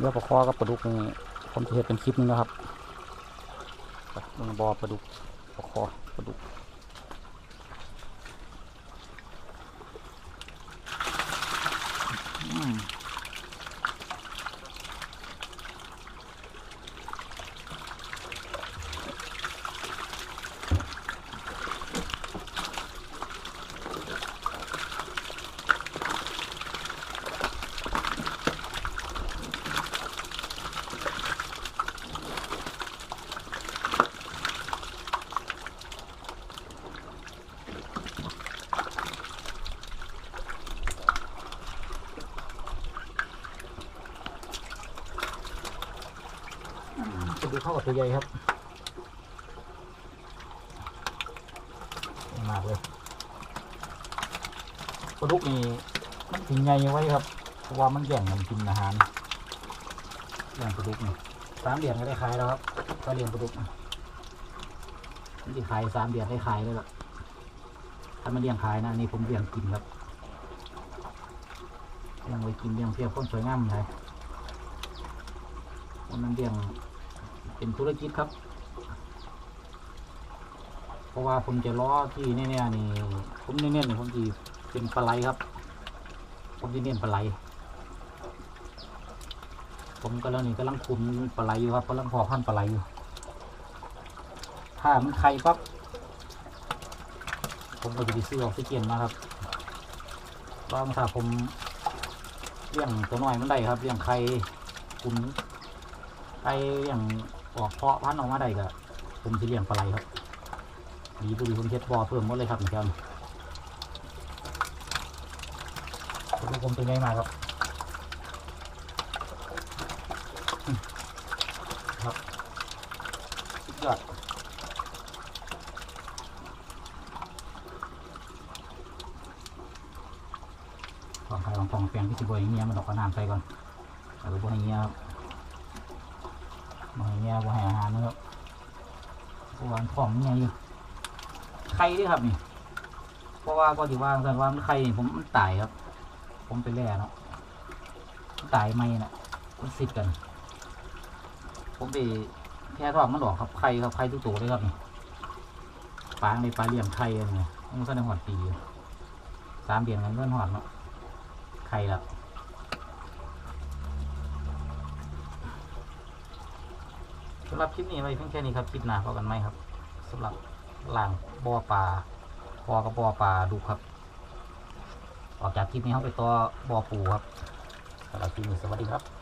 เนื้อปลาคอกับปลาดุกนี่ผมจะเห็นเป็นคลิปนึงนะครับมันบอปลาดุกปลาคอปลาดุกอืม ปลาดุกเข้ากับตัวใหญ่ครับ มากเลยปลาดุกนี่มันถึงใหญ่ไว้ครับ เพราะว่ามันแย่งกันกินอาหารแย่งปลาดุกนี่สามเดือนก็ได้ขายแล้วครับก็เลี้ยงปลาดุกนี่มันจะขายสามเดือนได้ขายเลยล่ะถ้ามันเลี้ยงขายนะนี่ผมเลี้ยงกินครับเลี้ยงไว้กินเลี้ยงเพียบคนสวยงามเลยวันนั้นเลี้ยง เป็นธุรกิจครับ เพราะว่าผมจะล้อที่แน่ๆนี่ผมเน้นๆนี่ผมจะเป็นปลาไหลครับ ผมจะเน้นปลาไหลผมกำลังนี่กำลังคุมปลาไหลอยู่ครับกำลังพอพันปลาไหลอยู่ถ้ามันไข่ปั๊บผมก็จะไปซื้อออกซิเจนมาครับลองถ้าผมเลี้ยงตัวน้อยมันได้ครับเลี้ยงไข่คุม ไข่อย่างออกเพาะพันธุ์ออกมาได้ก็ผมจะเลี้ยงปลาไหลครับดีบุรีผมเช็ดบอเพิ่มหมดเลยครับเหมือนกันลูกผมตัวใหญ่มาครับครับสุดยอดลองใส่ลองฟองแปลงที่สิบวยเงี้ยมันดอกกระน้ำใส่ก่อนแล้วก็บวให้เงี้ยครับ บวให้เงี้ยบวให้อาหารนะครับวามันของมันใหญ่อยู่ไข่ด้วยครับนี่ เพราะว่าก็ถือว่าสันว่ามันไข่นี่ผมมันตายครับ ผมไปแล่เนาะตายไหมน่ะมันสิบกัน ผมไปแค่ทอดมันออกครับไข่ครับไข่ทุกตัวเลยครับนี่ปลาในปลาเลี้ยงไข่อะไรเงี้ยมันก็ในหอดปีสามเดือนกันเงื่อนหอดเนาะไข่ละ สำหรับคลิปนี้ไว้เพียงแค่นี้ครับคลิปหน้าพบกันไหมครับสำหรับล่างบ่อปลาพอกับบ่อปลาดูครับ ออกจากคลิปนี้เขาไปต่อบ่อปูครับสำหรับคลิปนี้สวัสดีครับ